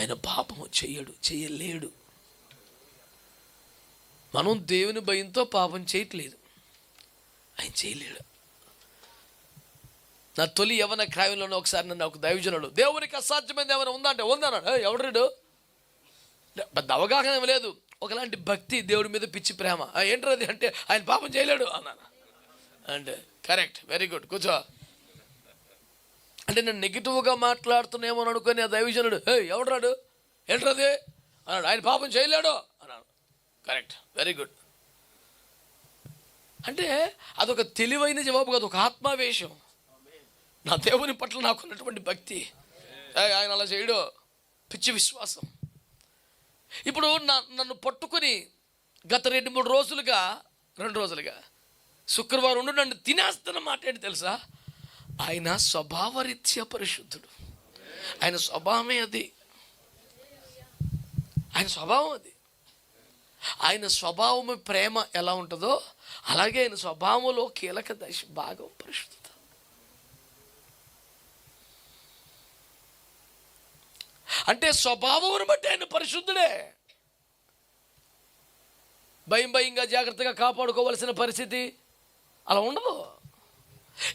ఆయన పాపము చెయ్యడు చేయలేడు. మనం దేవుని భయంతో పాపం చేయట్లేదు. ఆయన చేయలేడు. నా తొలి యవన క్రాయంలోనే ఒకసారి నన్ను ఒక దైవజనుడు దేవునికి అసాధ్యమైనది ఏమైనా ఉందంటే ఉందన్నాడు. ఎవడు పెద్ద అవగాహన ఏమీ లేదు. ఒకలాంటి భక్తి దేవుడి మీద పిచ్చి ప్రేమ. ఏంటది అంటే ఆయన పాపం చేయలేడు. అన్నాను. అంటే కరెక్ట్ వెరీ గుడ్ కూర్చో. అంటే నేను నెగిటివ్గా మాట్లాడుతున్నామో అని అనుకుని ఆ దైవజనుడు ఏ ఎవడరాడు ఏంట్రది అన్నాడు. ఆయన పాపం చేయలేడు. అన్నాడు. కరెక్ట్ వెరీ గుడ్ అంటే అదొక తెలివైన జవాబు కాదు ఒక ఆత్మావేశం. నా దేవుని పట్ల నాకున్నటువంటి భక్తి. ఆయన అలా చేయడు. పిచ్చి విశ్వాసం. ఇప్పుడు నా నన్ను పట్టుకొని గత రెండు మూడు రోజులుగా రెండు రోజులుగా శుక్రవారం ఉండి నన్ను తినేస్తున్న మాట ఏంటి తెలుసా? ఆయన స్వభావరీత్యా పరిశుద్ధుడు. ఆయన స్వభావమే అది. ఆయన స్వభావం అది. ఆయన స్వభావము ప్రేమ ఎలా ఉంటుందో అలాగే ఆయన స్వభావంలో కీలక దశ భాగం పరిశుద్ధత. అంటే స్వభావం బట్టి ఆయన పరిశుద్ధుడే. భయం భయంగా జాగ్రత్తగా కాపాడుకోవలసిన పరిస్థితి అలా ఉండదు.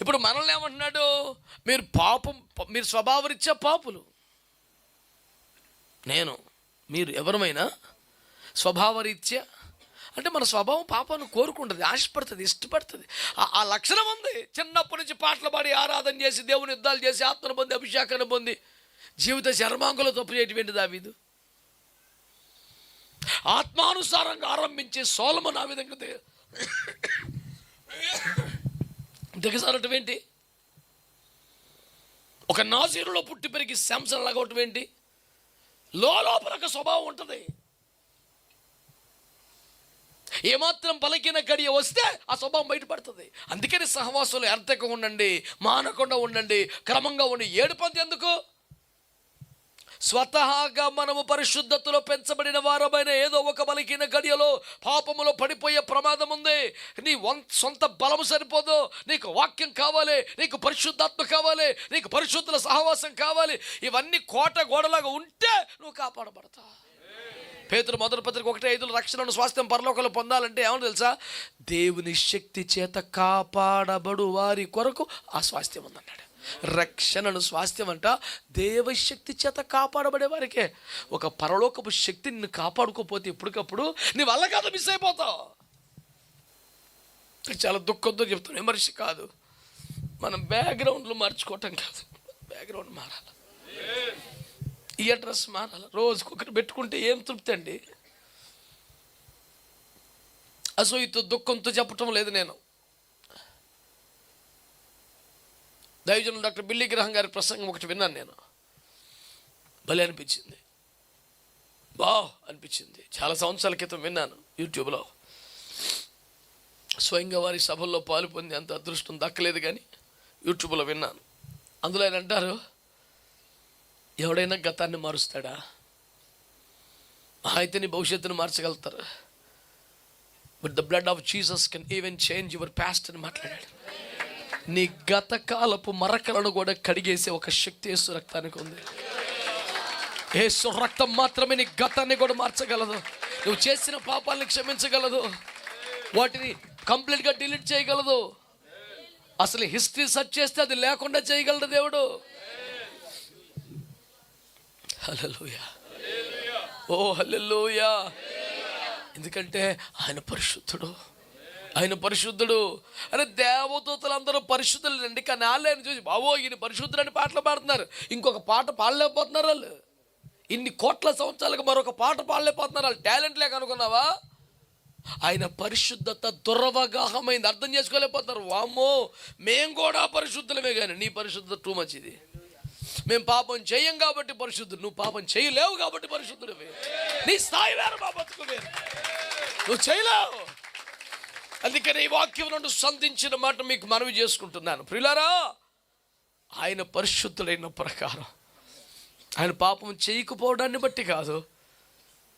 ఇప్పుడు మనల్ని ఏమంటున్నాడు? మీరు పాపం మీరు స్వభావరీత్యా పాపులు. నేను మీరు ఎవరమైనా స్వభావరీత్యా? అంటే మన స్వభావం పాపాన్ని కోరుకుంటుంది ఆశపడుతుంది ఇష్టపడుతుంది. ఆ- లక్షణం ఉంది. చిన్నప్పటి నుంచి పాటలు పాడి ఆరాధన చేసి దేవుని యుద్ధాలు చేసి ఆత్మను పొంది అభిషేకాన్ని పొంది జీవిత చర్మాంకులు తప్పు చేయటం దావీదు? ఆత్మానుసారంగా ఆరంభించే సోలమన్ ఆ విధంగా దిగజారటం ఏంటి? ఒక నాజీరులో పుట్టి పెరిగి శంసన లాగవటం ఏంటి? లోపల ఒక స్వభావం ఉంటుంది. ఏమాత్రం పలికిన గడియ వస్తే ఆ స్వభావం బయటపడుతుంది. అందుకని సహవాసులు ఎర్తగా ఉండండి మానకుండా ఉండండి క్రమంగా ఉండి ఏడు పంది ఎందుకు? స్వతహాగా మనము పరిశుద్ధతలో పెంచబడిన వారమైన ఏదో ఒక బలికిన గడియలో పాపములో పడిపోయే ప్రమాదం ఉంది. నీ వం సొంత బలము సరిపోదు. నీకు వాక్యం కావాలి. నీకు పరిశుద్ధాత్మ కావాలి. నీకు పరిశుద్ధుల సహవాసం కావాలి. ఇవన్నీ కోట గోడలాగా ఉంటే నువ్వు కాపాడబడతావు. పేతులు మొదటి పత్రిక ఒకటి ఐదు రక్షణను స్వాస్థ్యం పరలోకలు పొందాలంటే ఏమని తెలుసా? దేవుని శక్తి చేత కాపాడబడు వారి కొరకు ఆ స్వాస్థ్యం ఉందన్నాడు. రక్షణను స్వాస్థ్యం అంట దేవశక్తి చేత కాపాడబడే వారికే ఒక పరలోకపు శక్తి నిన్ను కాపాడుకోపోతే ఎప్పటికప్పుడు నీ వల్ల కాదు మిస్ అయిపోతావు. చాలా దుఃఖంతో చెప్తాను విమర్శ కాదు. మనం బ్యాక్గ్రౌండ్లు మార్చుకోవటం కాదు. బ్యాక్గ్రౌండ్ మారాలి. ఈ అడ్రస్ మారాలి. రోజుకొకటి పెట్టుకుంటే ఏం తృప్తి అండి? అసూయతో దుఃఖంతో చెప్పటం లేదు నేను. దైవజనులు డాక్టర్ బిల్లి గ్రహం గారి ప్రసంగం ఒకటి విన్నాను నేను. భలే అనిపించింది. బా అనిపించింది. చాలా సంవత్సరాల క్రితం విన్నాను యూట్యూబ్లో. స్వయంగా వారి సభల్లో పాలు పొంది అంత అదృష్టం దక్కలేదు కానీ యూట్యూబ్లో విన్నాను. అందులో ఆయన అంటారు ఎవడైనా గతాన్ని మారుస్తాడా? అయితే భవిష్యత్తును మార్చగలుగుతారు. But the blood of Jesus can even change your past అని మాట్లాడాడు. నీ గత కాలపు మరకలను కూడా కడిగేసే ఒక శక్తి యేసు రక్తానికి ఉంది. యేసు రక్తం మాత్రమే నీ గతాన్ని కూడా మార్చగలదు. నువ్వు చేసిన పాపాలను క్షమించగలదు. వాటిని కంప్లీట్గా డిలీట్ చేయగలదు. అసలు హిస్టరీ సెర్చ్ చేస్తే అది లేకుండా చేయగలడు దేవుడు. హల్లెలూయా. ఓ హల్లెలూయా. ఎందుకంటే ఆయన పరిశుద్ధుడు. ఆయన పరిశుద్ధుడు. అరే దేవదూతలందరూ పరిశుద్ధులు రండి కానీ వాళ్ళు ఆయన చూసి బావో ఈయన పరిశుద్ధుడు అని పాటలు పాడుతున్నారు. ఇంకొక పాట పాడలేకపోతున్నారు వాళ్ళు. ఇన్ని కోట్ల సంవత్సరాలకు మరొక పాట పాడలేకపోతున్నారు వాళ్ళు. టాలెంట్ లేక అనుకున్నావా? ఆయన పరిశుద్ధత దురవగాహమైంది. అర్థం చేసుకోలేకపోతున్నారు. వామ్మో మేము కూడా పరిశుద్ధులమే కానీ నీ పరిశుద్ధత టూ మచ్ ఇది. మేము పాపం చేయం కాబట్టి పరిశుద్ధుడు నువ్వు పాపం చేయలేవు కాబట్టి పరిశుద్ధుడు నీ స్థాయి వేరు మా బతుకు వేరు. నువ్వు చేయలేవు. అందుకని ఈ వాక్యం నుండి సంధించిన మాట మీకు మనవి చేసుకుంటున్నాను. ప్రిలారా ఆయన పరిశుద్ధులైన ప్రకారం. ఆయన పాపం చేయకపోవడాన్ని బట్టి కాదు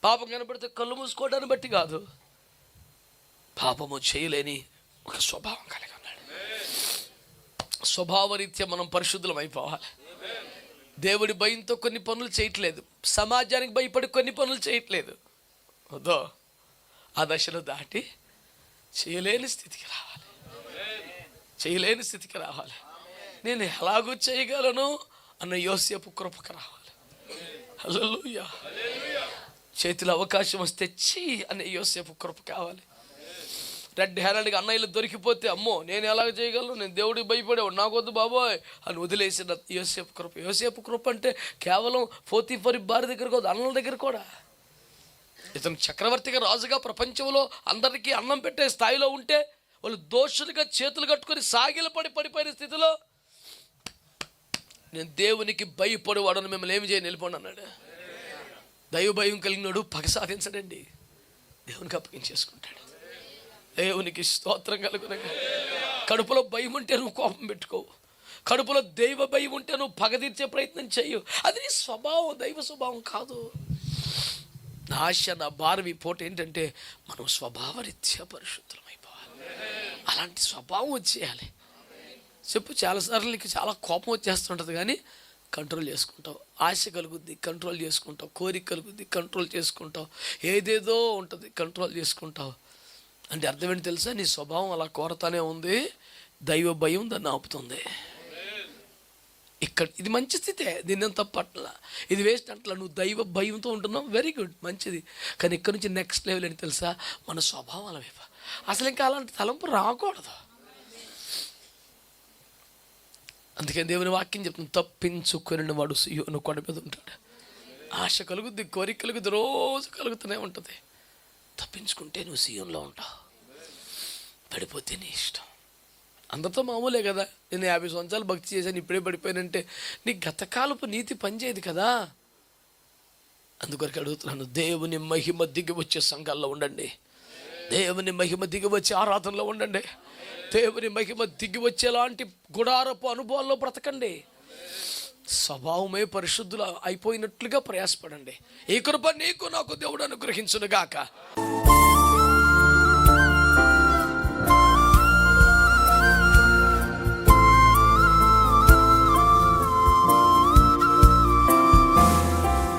పాపం కనబడితే కళ్ళు మూసుకోవడాన్ని బట్టి కాదు పాపము చేయలేని ఒక స్వభావం కలిగి ఉన్నాడు. స్వభావరీత్యా మనం పరిశుద్ధులం అయిపోవాలి. దేవుడి భయంతో కొన్ని పనులు చేయట్లేదు. సమాజానికి భయపడి కొన్ని పనులు చేయట్లేదు. అదో ఆ దశలో దాటి చేయలేని స్థితికి రావాలి. చేయలేని స్థితికి రావాలి. నేను ఎలాగూ చేయగలను అన్న యోసేపు కృపకు రావాలి. హల్లెలూయా. చేతిలో అవకాశం వస్తే చీ అనే యోసేపు కృప కావాలి. రెడ్ హ్యాండెడ్గా అన్నయ్యలు దొరికిపోతే అమ్మో నేను ఎలా చేయగలను? నేను దేవుడికి భయపడేవాడు. నాకొద్దు బాబోయ్ అని వదిలేసిన యోసేపు కృప. యోసేపు కృప అంటే కేవలం ఫోర్తి భార్య దగ్గర కాదు అన్నల దగ్గర కూడా. ఇతను చక్రవర్తిగా రాజుగా ప్రపంచంలో అందరికీ అన్నం పెట్టే స్థాయిలో ఉంటే వాళ్ళు దోషులుగా చేతులు కట్టుకొని సాగిలపడి పడిపోయిన స్థితిలో నేను దేవునికి భయపడేవాడని మిమ్మల్ని ఏమి చేయ వెళ్ళిపోండి అన్నాడు. దైవ భయం కలిగినాడు పగ సాధించడండి. దేవునికి అప్పగించేసుకుంటాడు. దేవునికి స్తోత్రం కలుగున కడుపులో భయం ఉంటే నువ్వు కోపం పెట్టుకోవు కడుపులో దైవ భయం ఉంటే నువ్వు పగ తీర్చే ప్రయత్నం చేయు. అది నీ స్వభావం దైవ స్వభావం కాదు. నా ఆశ నా భారవి పోట ఏంటంటే మనం స్వభావరీత్యా పరిశుద్ధం అయిపోవాలి అలాంటి స్వభావం వచ్చేయాలి. చెప్పు చాలాసార్లు నీకు చాలా కోపం వచ్చేస్తుంటుంది కానీ కంట్రోల్ చేసుకుంటావు. ఆశ కలుగుద్ది కంట్రోల్ చేసుకుంటావు. కోరిక కలుగుద్ది కంట్రోల్ చేసుకుంటావు. ఏదేదో ఉంటుంది కంట్రోల్ చేసుకుంటావు. అంటే అర్థం ఏంటి తెలుసా? నీ స్వభావం అలా కోరతానే ఉంది దైవ భయం దాన్ని ఆపుతుంది. ఇక్కడ ఇది మంచి స్థితే దీన్ని తప్పు అట్లా ఇది వేస్ట్ అట్లా నువ్వు దైవ భయంతో ఉంటున్నావు. వెరీ గుడ్ మంచిది. కానీ ఇక్కడ నుంచి నెక్స్ట్ లెవెల్ అని తెలుసా? మన స్వభావం అలా వైపు అసలు ఇంకా అలాంటి తలంపు రాకూడదు. అందుకని దేవుని వాక్యం చెప్తుంది తప్పించుకొని వాడు సియోను కొండ మీద ఉంటాడు. ఆశ కలుగుద్ది కోరిక కలుగుద్ది రోజు కలుగుతూనే ఉంటుంది. తప్పించుకుంటే నువ్వు సీఎంలో ఉంటావు. పడిపోతే నీ ఇష్టం. అందరితో మామూలే కదా. నేను యాభై సంవత్సరాలు భక్తి చేశాను ఇప్పుడే పడిపోయానంటే నీ గతకాలపు నీతి పనిచేయదు కదా. అందుకొరకు అడుగుతున్నాను దేవుని మహిమ దిగి వచ్చే సంఘాల్లో ఉండండి. దేవుని మహిమ దిగి వచ్చే ఆరాధనలో ఉండండి. దేవుని మహిమ దిగి వచ్చేలాంటి గుడారపు అనుభవాల్లో బ్రతకండి. స్వభావమే పరిశుద్ధులు అయిపోయినట్లుగా ప్రయాసపడండి. ఈ కృప నీకు నాకు దేవుడు అనుగ్రహించునుగాక. గాక